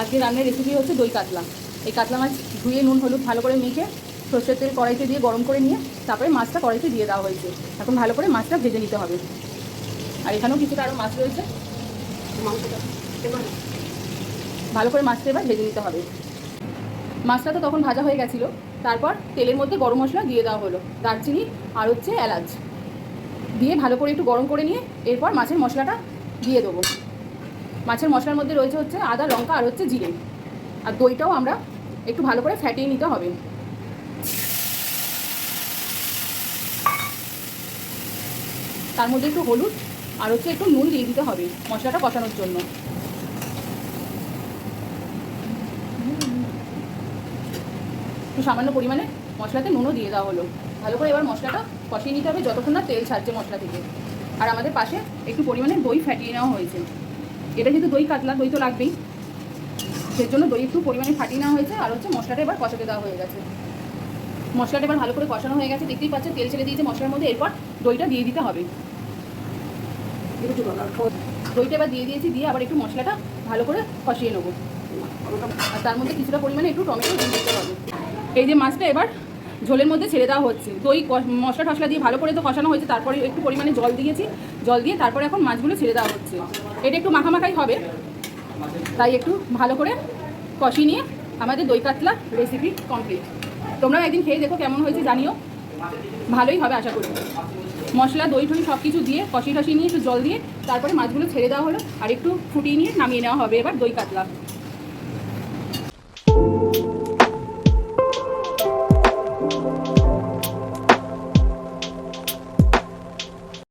আজকে রান্নার রেসিপি হচ্ছে দই কাতলা। এই কাতলা মাছ ধুয়ে নুন, হলুদ ভালো করে মেখে সর্ষের তেল কড়াইতে দিয়ে গরম করে নিয়ে তারপরে মাছটা কড়াইতে দিয়ে দেওয়া হয়েছে। এখন ভালো করে মাছটা ভেজে নিতে হবে। আর এখানেও কিছুটা আরও মাছ রয়েছে। ভালো করে মাছটা এবার ভেজে নিতে হবে। মাছটা তো তখন ভাজা হয়ে গেছিল। তারপর তেলের মধ্যে গরম মশলা দিয়ে দেওয়া হলো। দারচিনি আর হচ্ছে এলাচ। দিয়ে ভালো করে একটু গরম করে নিয়ে এরপর মাছের মশলাটা দিয়ে দেবো। মাছের মশলার মধ্যে রয়েছে হচ্ছে আদা, লঙ্কা আর হচ্ছে জিরে। আর দইটাও আমরা একটু ভালো করে ফ্যাটিয়ে নিতে হবে। তার মধ্যে একটু হলুদ আর হচ্ছে একটু নুন দিয়ে দিতে হবে মশলাটা কষানোর জন্য। একটু সামান্য পরিমাণে মশলাতে নুনও দিয়ে দেওয়া হলো। ভালো করে এবার মশলাটা কষিয়ে নিতে হবে যতক্ষণ না তেল ছাড়ছে মশলা থেকে। আর আমাদের পাশে একটু পরিমাণে দই ফাটিয়ে নেওয়া হয়েছে। এটা যেহেতু দই কাতলা, দই তো লাগবেই। সেই জন্য দই একটু পরিমাণে ফাটিয়ে নেওয়া হয়েছে, আর হচ্ছে মশলাটা এবার কষাতে দেওয়া হয়ে গেছে। মশলাটা এবার ভালো করে কষানো হয়ে গেছে, দেখতেই পাচ্ছেন তেল ছেড়ে দিয়েছে মশলার মধ্যে, এরপর দইটা দিয়ে দিতে হবে। দইটা এবার দিয়ে দিয়েছি, দিয়ে আবার একটু মশলাটা ভালো করে কষিয়ে নেব। আর তার মধ্যে কিছুটা পরিমাণে একটু টমেটো দিয়ে দিতে হবে। এই যে মাছটা এবার ঝোলের মধ্যে ছেড়ে দেওয়া হচ্ছে। দই মশলা টশলা দিয়ে ভালো করে তো কষানো হয়েছে, তারপরে একটু পরিমাণে জল দিয়েছি। জল দিয়ে তারপরে এখন মাছগুলো ছেড়ে দেওয়া হচ্ছে। এটা একটু মাখামাখাই হবে। তাই একটু ভালো করে কষিয়ে নিয়ে আমাদের দই কাতলা রেসিপি কমপ্লিট তোমরাও একদিন খেয়ে দেখো কেমন হয়েছে, জানিও। ভালোই হবে, আশা করি। মশলা, দই টই সব কিছু দিয়ে কষিয়ে টষিয়ে নিয়ে একটু জল দিয়ে তারপরে মাছগুলো ছেড়ে দেওয়া হলো। আর একটু ফুটিয়ে নিয়ে নামিয়ে নেওয়া হবে এবার দই কাতলা।